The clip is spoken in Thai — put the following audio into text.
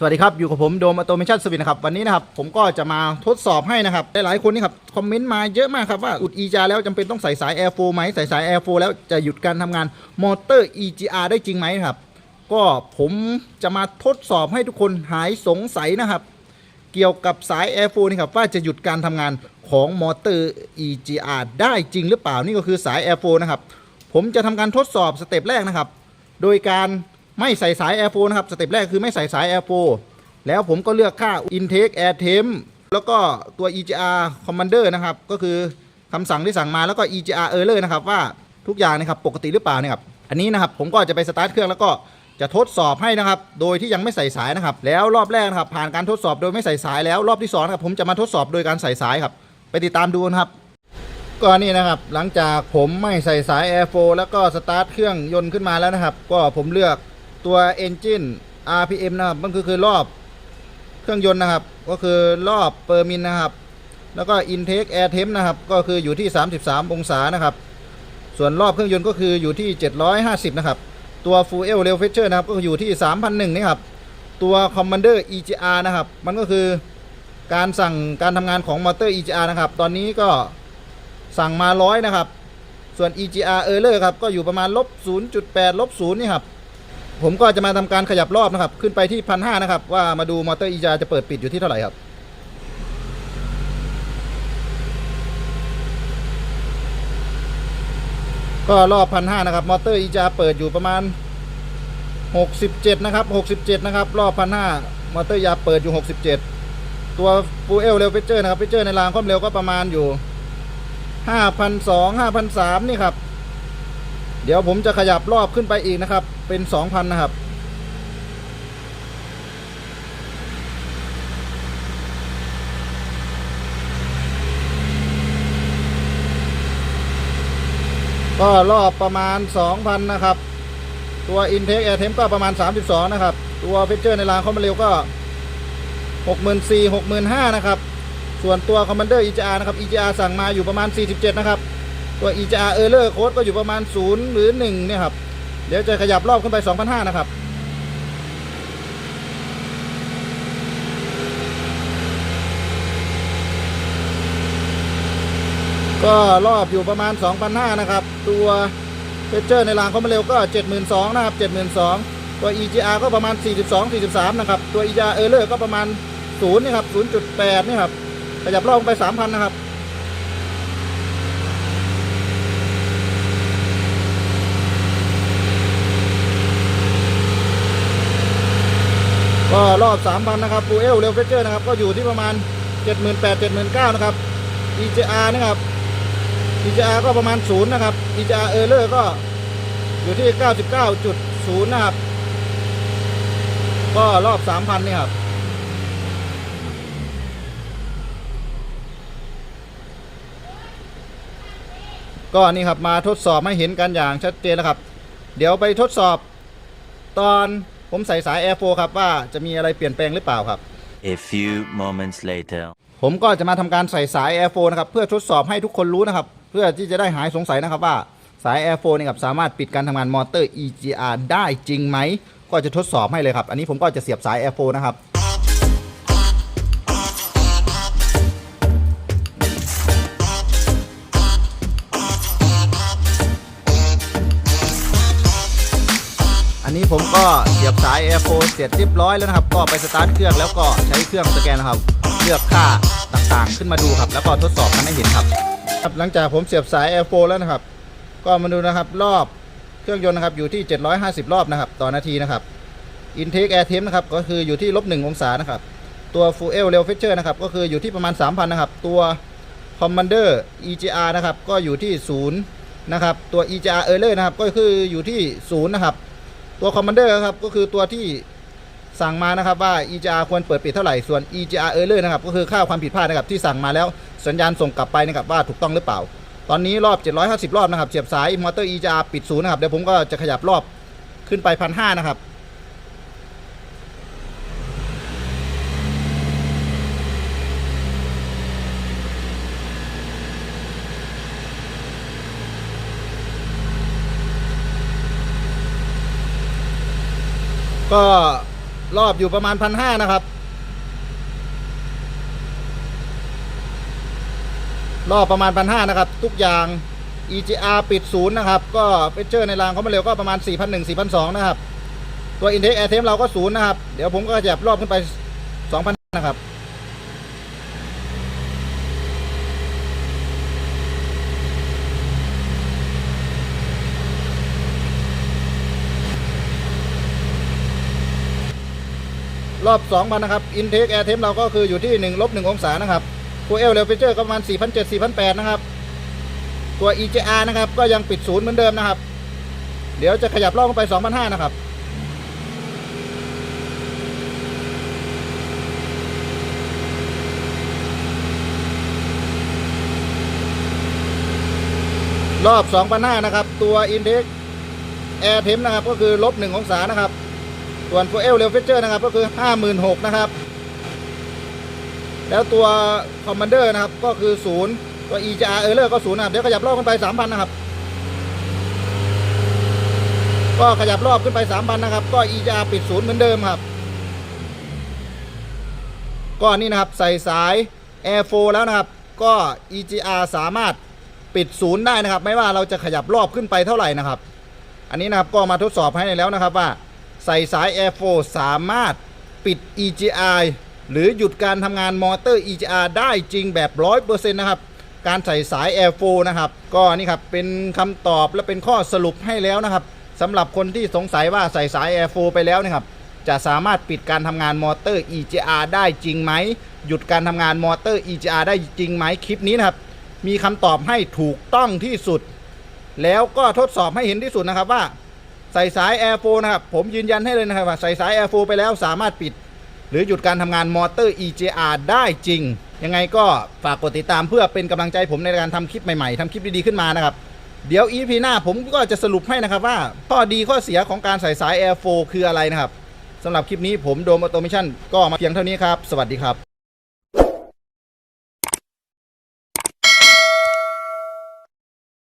สวัสดีครับ อยู่กับผมโดมอโตเมชันสวินนะครับ วันนี้นะครับ ผมก็จะมาทดสอบให้นะครับ หลายๆคนนี่ครับ คอมเมนต์มาเยอะมากครับ ว่าอุด EGR แล้วจำเป็นต้องใส่สาย Air 4ไหมใส่สาย Air 4แล้วจะหยุดการทำงานมอเตอร์ EGR ได้จริงไหมครับ ก็ผมจะมาทดสอบให้ทุกคนหายสงสัยนะครับ เกี่ยวกับสาย Air 4นี่ครับว่าจะหยุดการทำงานของมอเตอร์ EGR ได้จริงหรือเปล่านี่ก็คือสาย Air 4นะครับผมจะทำการทดสอบสเต็ปแรกนะครับ โดยการ ไม่ใส่สาย Air 4นะครับสเต็ปแรกคือไม่ใส่สาย Air 4แล้วผมก็เลือกค่า intake air temp แล้วก็ตัว EGR commander นะครับ ก็คือคำสั่งที่สั่งมาแล้วก็ EGR error นะครับ ว่าทุกอย่างนะครับปกติหรือเปล่านะครับอันนี้นะครับผมก็จะไปสตาร์ทเครื่องแล้วก็จะทดสอบให้นะครับ โดยที่ยังไม่ใส่สายนะครับ แล้วรอบแรกนะครับผ่านการทดสอบโดยไม่ใส่สายแล้วรอบที่สองครับผมจะมาทดสอบโดยการใส่สายครับ ไปติดตามดูนะครับก็นี่นะครับหลังจากผมไม่ใส่สาย Air 4แล้วก็สตาร์ทเครื่องยนต์ขึ้นมาแล้วนะครับ ก็ผมเลือก ตัว Engine RPM นะครับ มันก็คือรอบเครื่องยนต์นะครับ ก็คือรอบเปอร์มิลนะครับ แล้วก็ Intake Air Temp นะครับ ก็คืออยู่ที่ 33 องศานะครับ ส่วนรอบเครื่องยนต์ก็คืออยู่ที่ 750 นะครับ ตัว Fuel Rail Pressure นะครับ ก็อยู่ที่ 3,001นี่ครับ ตัว Commander EGR นะครับ มันก็คือการสั่งการทำงานของมอเตอร์ EGR นะครับ ตอนนี้ก็สั่งมาร้อยนะครับ ส่วน EGR error ครับ ก็อยู่ประมาณลบ0.8ลบ0นี่ครับ ผมก็จะมาทำการขยับรอบนะครับ ขึ้นไปที่พันห้านะครับ ว่ามาดูมอเตอร์ EGR จะเปิดปิดอยู่ที่เท่าไหร่ครับ ก็รอบพันห้านะครับ มอเตอร์ EGR เปิดอยู่ประมาณ 67 นะครับ 67 นะครับ รอบพันห้ามอเตอร์ EGR เปิดอยู่ 67 ตัว Fuel Rail Pressure นะครับ Pressure ในรางความเร็วก็ประมาณอยู่ห้าพันสองห้าพันสามนี่ครับ เดี๋ยวผมจะขยับรอบขึ้นไปอีกนะครับ เป็นสองพันนะครับ ก็รอบประมาณ 2,000 นะครับ ตัว Intake Air Temp ก็ประมาณ 32 นะครับ ตัว Pressure ในรางเข้ามาเร็วก็ 64 65,000 นะครับ ส่วนตัว Commander EGR นะครับ EGR สั่งมาอยู่ประมาณ 47 นะครับ ตัว EGR Error Code ก็อยู่ประมาณ 0 หรือ 1 เนี่ยครับ เดี๋ยวจะขยับรอบขึ้นไป2,500นะครับ ก็รอบอยู่ประมาณ2,500นะครับ ตัวเพชเจอร์ในรางเขามาเร็วก็ 72,000นะครับ72,000 ตัว EGR ก็ประมาณ 42 43 นะครับ ตัว EGR Error ก็ประมาณ0นี่ครับ0.8นี่ครับ ขยับรอบไป 3,000 นะครับ ก็รอบ 3,000 นะครับฟูเอลเรลเฟเจอร์นะครับ ก็อยู่ที่ประมาณ 78,000 79,000 นะครับ EGR นะครับ EGR ก็ประมาณ 0 นะครับ EGR Error ก็อยู่ที่ 99.0 นะครับ ก็รอบ 3,000 นี่ครับก็นี่ครับมาทดสอบให้เห็นกันอย่างชัดเจนแล้วครับ เดี๋ยวไปทดสอบตอน ผมใส่สาย Air 4ครับว่าจะมีอะไรเปลี่ยนแปลงหรือเปล่าครับ A few moments later. ผมก็จะมาทำการใส่สาย Air 4นะครับเพื่อทดสอบให้ทุกคนรู้นะครับ เพื่อที่จะได้หายสงสัยนะครับว่าสาย Air 4นี่ครับสามารถปิดการทำงานมอเตอร์ EGR ได้จริงไหม ก็จะทดสอบให้เลยครับ อันนี้ผมก็จะเสียบสาย Air 4นะครับ นี้ผมก็เสียบสาย Air 4เสร็จเรียบร้อยแล้วนะครับ ก็ไปสตาร์ทเครื่องแล้วก็ใช้เครื่องสแกนนะครับ เลือกค่าต่างๆ ขึ้นมาดูครับ แล้วก็ทดสอบกันให้เห็นครับครับ หลังจากผมเสียบสาย Air 4แล้วนะครับ ก็มาดูนะครับรอบเครื่องยนต์นะครับอยู่ที่ 750 รอบนะครับ ต่อนาทีนะครับ Intake Air Temp นะครับก็คืออยู่ที่ลบ1องศานะครับ ตัว Fuel Rail Pressure นะครับก็คืออยู่ที่ประมาณ 3,000 นะครับ ตัว Commander EGR นะครับก็อยู่ที่0นะครับตัว EGR Error นะครับก็คืออยู่ที่0นะครับ ตัว Commander ครับก็คือตัวที่สั่งมานะครับว่า EGR ควรเปิดปิดเท่าไหร่ ส่วน EGR Error นะครับก็คือค่าความผิดพลาดนะครับที่สั่งมาแล้วสัญญาณส่งกลับไปนะครับว่าถูกต้องหรือเปล่า ตอนนี้รอบ 750 รอบนะครับเสียบสายมอเตอร์ EGR ปิดศูนย์นะครับเดี๋ยวผมก็จะขยับรอบขึ้นไปพันห้านะครับ ก็รอบอยู่ประมาณพันห้านะครับ รอบประมาณพันห้านะครับ ทุกอย่าง EGR ปิดศูนย์นะครับ ก็เฟเจอร์ในรางเขามาเร็วก็ประมาณ 4,001 4,002 นะครับ ตัว Intake Air Temp เราก็ศูนย์นะครับ เดี๋ยวผมก็จะรอบขึ้นไป 2,000 นะครับ รอบ 2,000 นะครับ Intake Air Temp เราก็คืออยู่ที่1ลบ1องศานะครับ ตัว L Level Feature ก็ประมาณ 4,700 4,800 นะครับ ตัว EJR นะครับ ก็ยังปิดศูนย์เหมือนเดิมนะครับ เดี๋ยวจะขยับรอบขึ้นไป 2,500 นะครับรอบ2,500นะครับ ตัว Intake Air Temp นะครับ ก็คือลบ1องศานะครับ ส่วน Fuel Level Feature นะครับก็คือ 56,000นะครับ แล้วตัว Commander นะครับก็คือ0ตัว EJR Error ก็0นะครับ เดี๋ยวขยับรอบขึ้นไป 3,000 นะครับ ก็ขยับรอบขึ้นไป 3,000 นะครับ ก็ EJR ปิด0เหมือนเดิมครับ ก็นี่นะครับใส่สาย Air 4 แล้วนะครับ ก็ EGR สามารถปิดศูนย์ได้นะครับ ไม่ว่าเราจะขยับรอบขึ้นไปเท่าไหร่นะครับ อันนี้นะครับก็มาทดสอบให้แล้วนะครับว่า ใส่สาย Air 4สามารถปิด EGR หรือหยุดการทำงานมอเตอร์ EGR ได้จริงแบบ 100%นะครับ การใส่สาย Air 4นะครับ ก็นี่ครับเป็นคำตอบและเป็นข้อสรุปให้แล้วนะครับสำหรับคนที่สงสัยว่าใส่สาย Air 4ไปแล้วนะครับจะสามารถปิดการทำงานมอเตอร์ EGR ได้จริงไหม หยุดการทำงานมอเตอร์ EGR ได้จริงไหมคลิปนี้นะครับ มีคำตอบให้ถูกต้องที่สุด แล้วก็ทดสอบให้เห็นที่สุดนะครับว่า ใส่สาย Air 4นะครับ ผมยืนยันให้เลยนะครับว่าใส่สาย Air 4ไปแล้วสามารถปิด หรือหยุดการทำงานมอเตอร์ EGR ได้จริง ยังไงก็ฝากกดติดตามเพื่อเป็นกำลังใจผมในการทำคลิปใหม่ๆทำคลิปดีๆขึ้นมานะครับ เดี๋ยว EP หน้าผมก็จะสรุปให้นะครับว่า ข้อดีข้อเสียของการใส่สาย Air 4คืออะไรนะครับสำหรับคลิปนี้ผมโดมออโตเมชันก็มาเพียงเท่านี้ครับ สวัสดีครับ